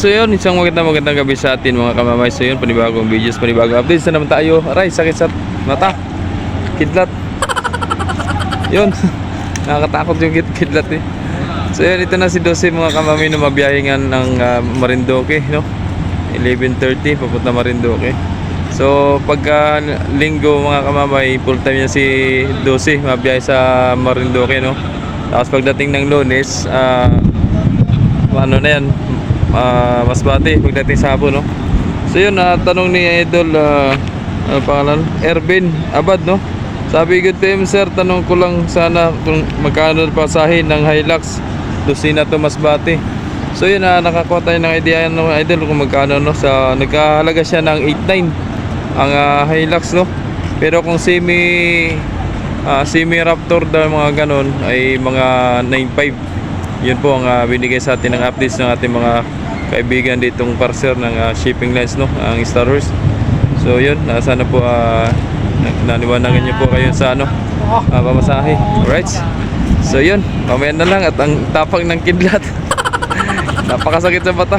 so yun, isang magandang magandang gabi sa atin mga kamamay. So yun, panibagong videos, panibagong updates na naman tayo. Aray, sakit sa mata. Kidlat. Yun, nakakatakot yung kid kidlat eh. So yun, ito na si 12 mga kamamay na mabiyahingan ng ah, Marinduque, no? 11.30, papunta Marinduque. So pagka linggo mga kamamay, full time niya si 12, mabiyahe sa Marinduque, no? Tapos pagdating ng lunes, ah ano na yan, ah, Masbate, pagdating sa hapon, no? So yun, na tanong ni Idol, ah, ano pangalan? Ervin Abad, no? Sabi good PM sir, tanong ko lang sana kung magkano pasahin ng Hilux Lucina to Masbate. So yun, na nakakuha tayo ng idea no, Idol kung magkano, no? Sa, nagkahalaga siya ng 8.9 ang ah, Hilux, no? Pero kung semi ah, semi Raptor daw mga ganon ay mga 9.5 yun po ang ah, binigay sa atin ng updates ng ating mga kaibigan ditong parser ng ah, shipping lines no ang Star Wars so yun ah, sana po uh, naniwanagan niyo po kayo sa ano uh, pamasahe alright so yun mamaya na lang at ang tapang ng kidlat napakasakit sa mata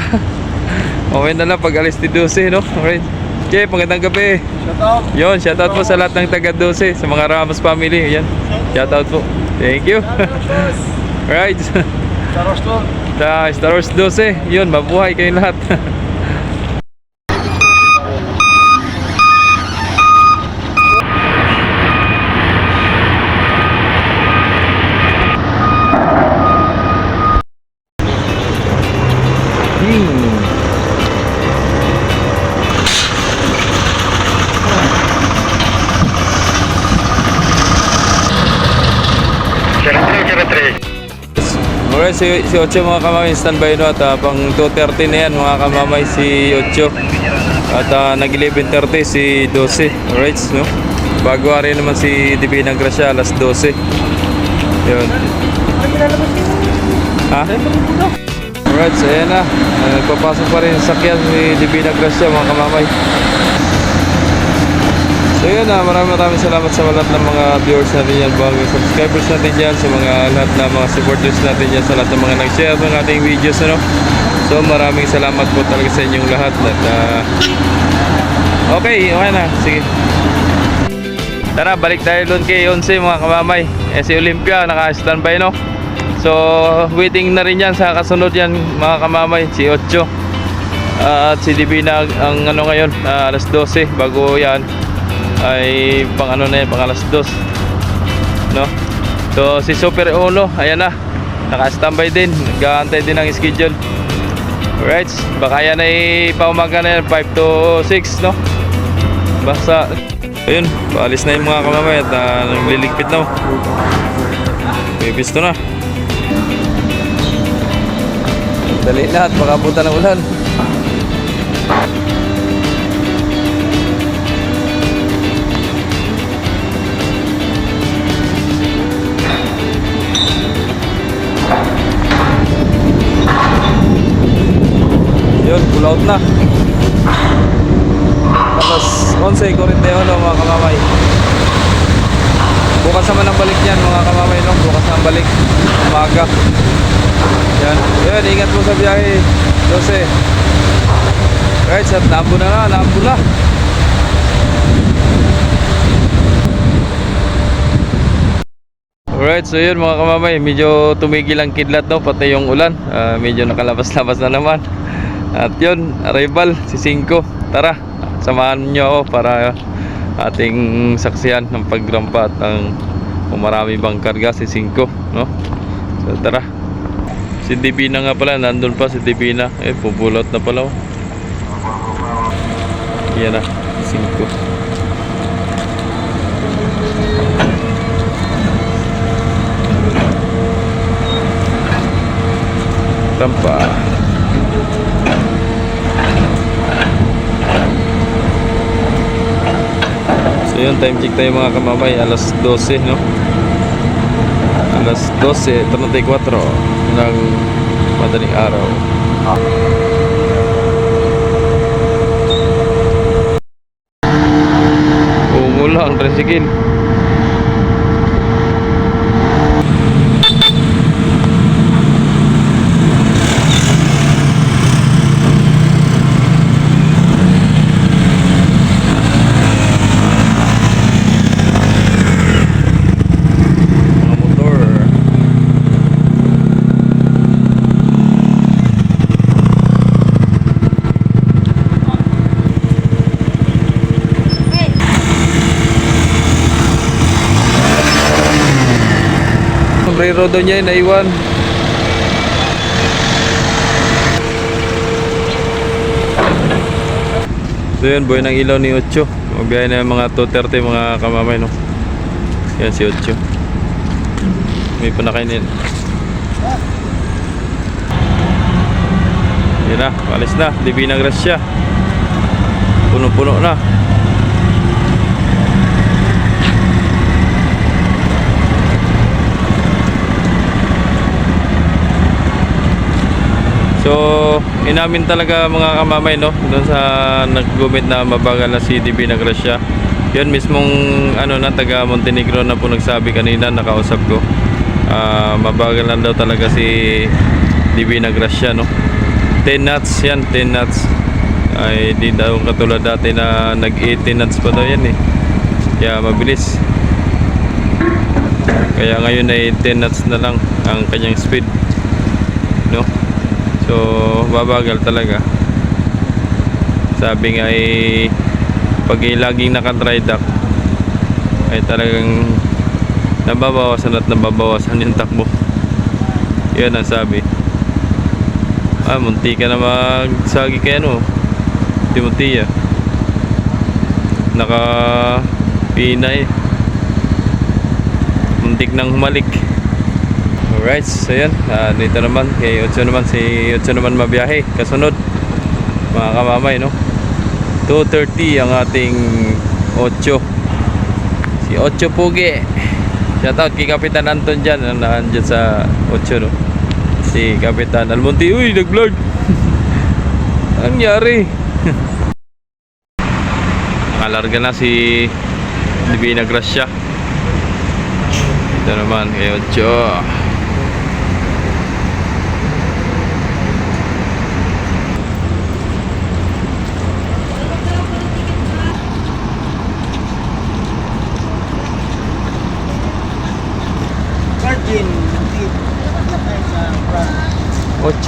mamaya na lang pag alis ni 12 no alright Okay, magandang gabi. Shoutout. Yon, shoutout po sa lahat ng taga 12 sa mga Ramos family. Yan. Shoutout po. Thank you. right. To. Sa Star Wars 12, yun, mabuhay kayong lahat. si, si Ocho mga kamamay, standby no at ah, pang 2.30 na yan mga kamamay si Ocho. At uh, nag 11.30 si 12 alright no? Bago rin naman si Divina Gracia alas 12 yun. Ha? alright so ayan na. Uh, nagpapasok pa rin sa sakyan si Divina Gracia mga kamamay So yun na, maraming maraming salamat sa lahat ng mga viewers natin yan, mga subscribers natin dyan, sa mga lahat ng mga supporters natin dyan, sa lahat ng mga nag-share ng ating videos, ano. So maraming salamat po talaga sa inyong lahat. At, ah, okay, okay na, sige. Tara, balik tayo doon kay Yonse mga kamamay. Eh, si Olympia, naka-standby no. So, waiting na rin yan sa kasunod yan mga kamamay, si Ocho. Ah, at si Divina ang ano ngayon, ah, alas 12 bago yan ay pang ano na yan, pang alas 2 no? So si Super Uno ayan na. Naka-standby din. Nag-aantay din ng schedule. Alright baka yan ay paumaga na yan 5 to 6 no? Basta ayun paalis na yung mga kamamay at uh, nagliligpit na may pisto na. Dali na at baka punta ng ulan out na. Tapos 11, 41 mga kamamay. Bukas naman ang balik yan mga kamamay no? Bukas ang balik. Umaga. Yan. Yan, ingat po sa biyahe. 12. Right, sa lambo na na, lambo na. Alright, so yun mga kamamay, medyo tumigil ang kidlat no, pati yung ulan. Ah, medyo nakalabas-labas na naman. At yun, arrival, si Cinco. Tara, samahan nyo ako para ating saksiyan ng pagrampa at ang kung marami bang karga si Cinco, no? So tara. Si Divina nga pala, nandun pa si Divina. Eh, pupulot na pala. oh. Yan na, si Cinco. Rampa. So yun, time check tayo mga kamamay, alas 12, no? Alas 12.34 ng madaling araw. Umula ang tricycle. Sombrero doon niya, naiwan. So yun, buhay ng ilaw ni Ocho. Magbiyahe na mga 2.30 mga kamamay, no? Yan si Ocho. May panakainin. Yan na, alis na. Divina Gracia. Puno-puno na. So, inamin talaga mga kamamay, no? Doon sa nag-comment na mabagal na si DB na Gracia. Yun mismong ano na taga Montenegro na po nagsabi kanina nakausap ko. Ah, mabagal lang daw talaga si DB na Gracia, no? 10 knots yan, 10 knots. Ay di daw katulad dati na nag 18 knots pa daw yan eh. Kaya mabilis. Kaya ngayon ay 10 knots na lang ang kanyang speed. No? So, babagal talaga. Sabi nga ay pag ay laging nakadry dock ay talagang nababawasan at nababawasan yung takbo. Yan ang sabi. Ah, munti ka na magsagi kay ano. Timotia. Naka pinay. Muntik nang humalik. Alright, so yan. Ah, dito naman, kay Otso naman, si Otso naman mabiyahe. Kasunod, mga kamamay, no? 2.30 ang ating Otso. Si Otso Pugi. Shoutout kay Kapitan Anton dyan, na nandyan sa Otso, no? Si Kapitan Almonte, uy, nag-vlog! Anong nangyari? Nakalarga na si Divina Gracia. Ito naman, kay Otso. Virgin,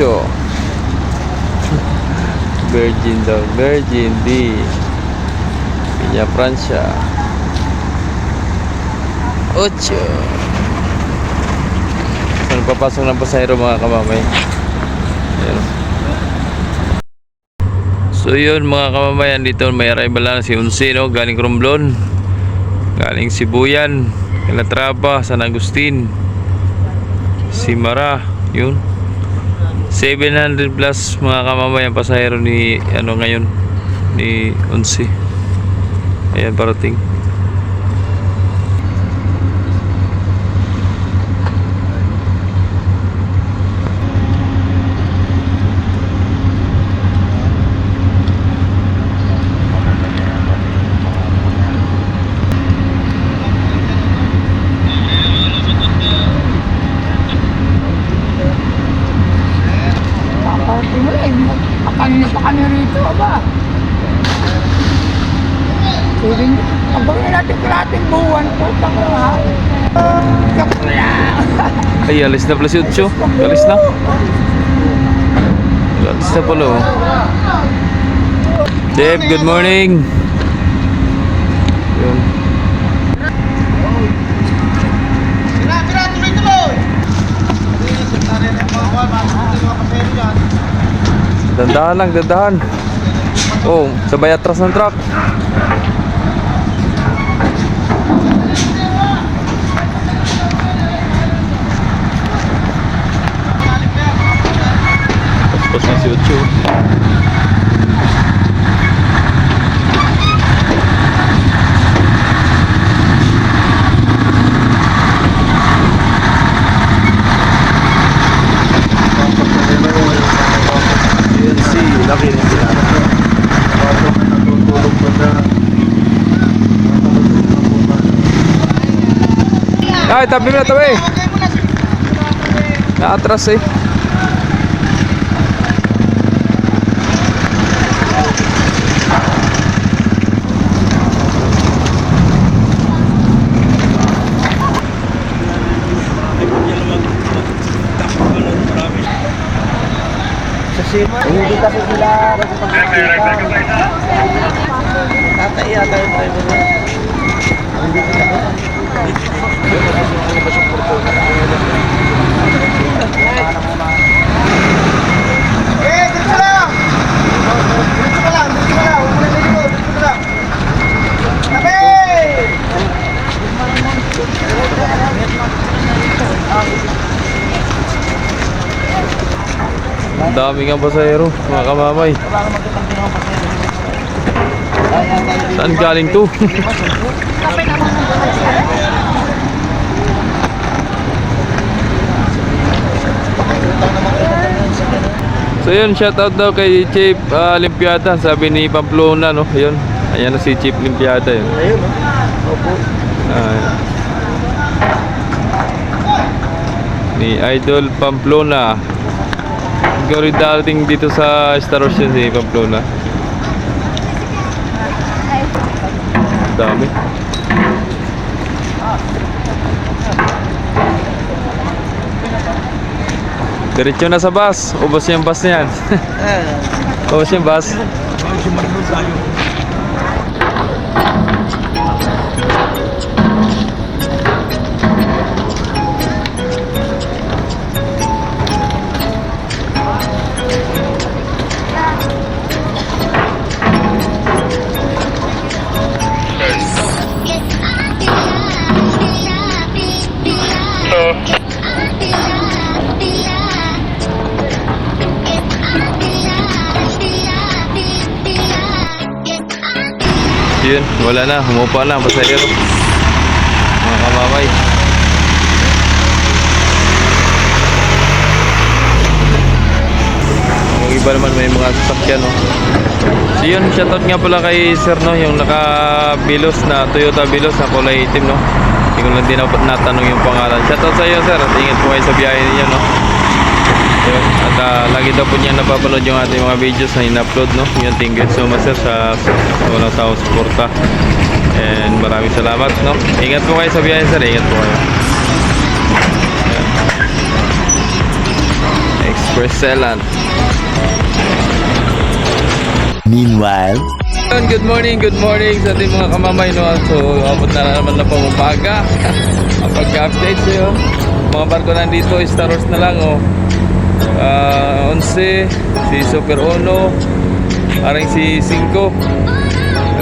Ocho. Virgin daw. Virgin D. Pinya Francia. Ocho. Saan papasok ng pasahero mga kamamay? Ayan. So yun mga kamamayan dito may arrival na si Unsino galing Romblon galing Sibuyan Calatrava San Agustin Simara yun 700 plus mga kamamayan pasahero ni ano ngayon ni Unsi ayan parating Party mo eh. Kanina pa kami rito, aba. Sige, abangin natin kalating buwan po. Taka ha. Lang. ay alis na pala si Utso alis na alis na pala oh. Deb good morning Dandahan lang, dandahan. Oh, sabay atras ng truck. Tapos na si Ucho. Yan si Lucky na sila. Ay, tabi mo na tabi. Naatras eh. Hindi kasi sila. Tatay yata yung driver. Hindi sila. Dami nga pasahero, mga kamamay. Saan galing to? so yun, shoutout daw kay Chief uh, Limpiada, sabi ni Pamplona, no? Yun, ayan na si Chief Limpiada yun. Ayun, oh. Opo. Ah, ni Idol Pamplona. Ikaw rin darating dito sa Star Ocean si Pamplona. Dami. Diretso na sa bus. Ubos yung bus na yan. Eh, Ubos yung bus. Wala na. Humupa na pasahero. Mga kamamay. Yung iba naman may mga sasakyan, no? So yun, shoutout nga pala kay Sir, no? Yung naka-bilos na Toyota Bilos na kulay itim, no? Hindi ko lang din na- natanong yung pangalan. Shoutout sa iyo, Sir. At ingat po kayo sa biyahe ninyo, no? Yun. At ah, lagi daw po niya napapanood yung ating mga videos na in-upload, no? Yun, thank you so much, Sir, sa walang suporta. And maraming salamat, no? Ingat po kayo sa biyahe, Sir. Ingat po kayo. Express Selan. Meanwhile, Good morning, good morning sa ating mga kamamay no. So, abot na naman na pang umaga. Pag-update sa'yo. Mga barko nandito, Star Wars na lang oh. Ah, 11, si Super Ono, parang si 5.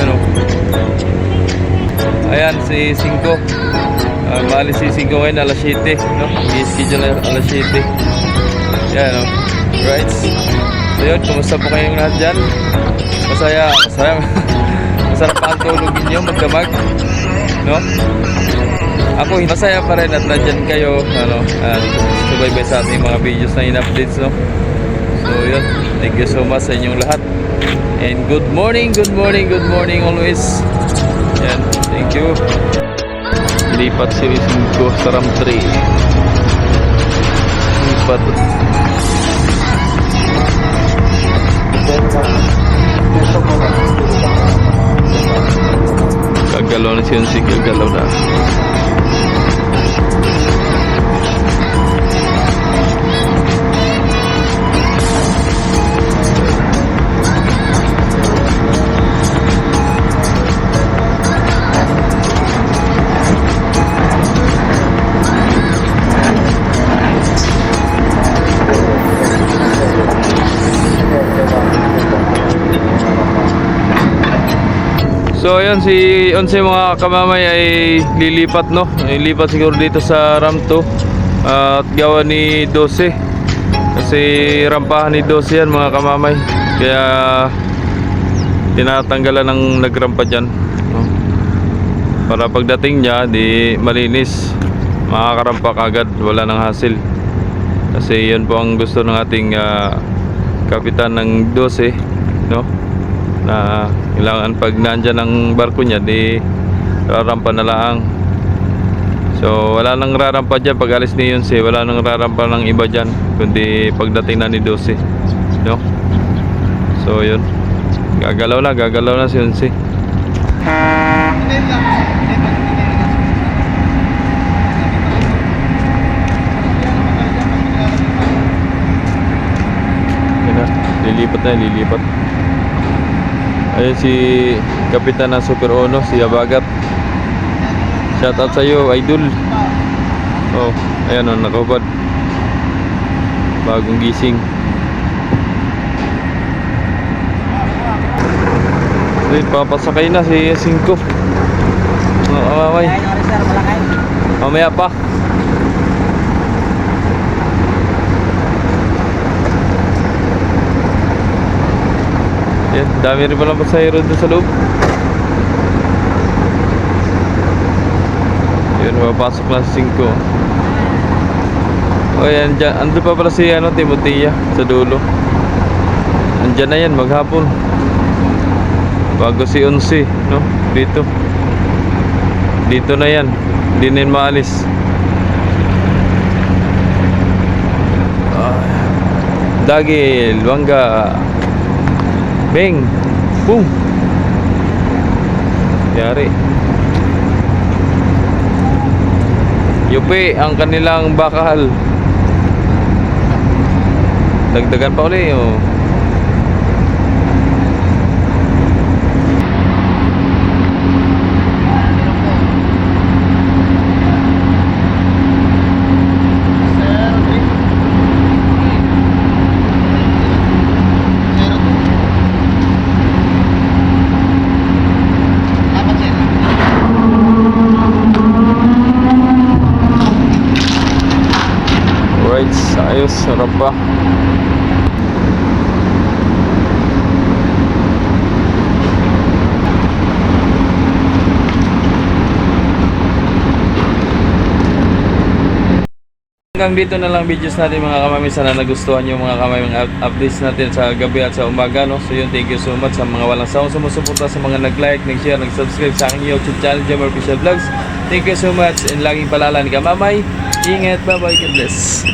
Ano? Ayan, si 5. Ah, bali si 5 ngayon, alas 7. No? I-schedule na alas 7. Yan, no? Right. So yun, kumusta po kayong lahat dyan? Masaya, masaya. Masarap ang tulog ninyo, magdamag. No? Ako, masaya pa rin at nandyan kayo, ano, at subaybay sa ating mga videos na in-updates, no? So, yun. Thank you so much sa inyong lahat. And good morning, good morning, good morning always. Yan, thank you. Lipat si 5 sa RAM 3. Lipat. Gagalaw na siya si gagalaw na. So ayun si Onse mga kamamay ay lilipat no. Lilipat siguro dito sa RAM 2 at gawa ni 12. Kasi rampahan ni 12 yan mga kamamay. Kaya tinatanggalan ng nagrampa dyan. No? Para pagdating niya di malinis. Makakarampa agad, wala nang hassle. Kasi yun po ang gusto ng ating ah, kapitan ng 12, no? Na kailangan pag nandyan ang barko niya di rarampa na lang. So wala nang rarampa dyan. Pag alis ni Yunse wala nang rarampa ng iba dyan kundi pagdating na ni 12 no? So yun. Gagalaw na gagalaw na si na, lilipat na lilipat Ayun si Kapitan ng Super Ono, si Abagat. Shout out sa iyo, idol. Oh, ayan oh, nakabad. Bagong gising. Wait, papasakay na si 5. Oh, malakay. Mamaya pa. Yan, dami rin palang pasahero doon sa loob. Yun, mapasok na si 5. O yan, dyan, andun pa pala si ano, Timotea sa dulo. Andyan na yan, maghapon. Bago si 11, no? Dito. Dito na yan. Hindi na maalis. Ah, Dagil, Wangga. Beng. Boom. Yari. Yupi ang kanilang bakal. Dagdagan pa ulit. Oh. Alright, ayos, sarap pa. Hanggang dito na lang videos natin mga kamami. Sana nagustuhan yung mga kamami up- updates natin sa gabi at sa umaga. No? So yun, thank you so much sa mga walang sawang sumusuporta sa mga nag-like, nag-share, nag-subscribe sa aking YouTube channel, Jammer Official Vlogs. Thank you so much and laging palalan ka mamay. Ingat, bye-bye, God bless.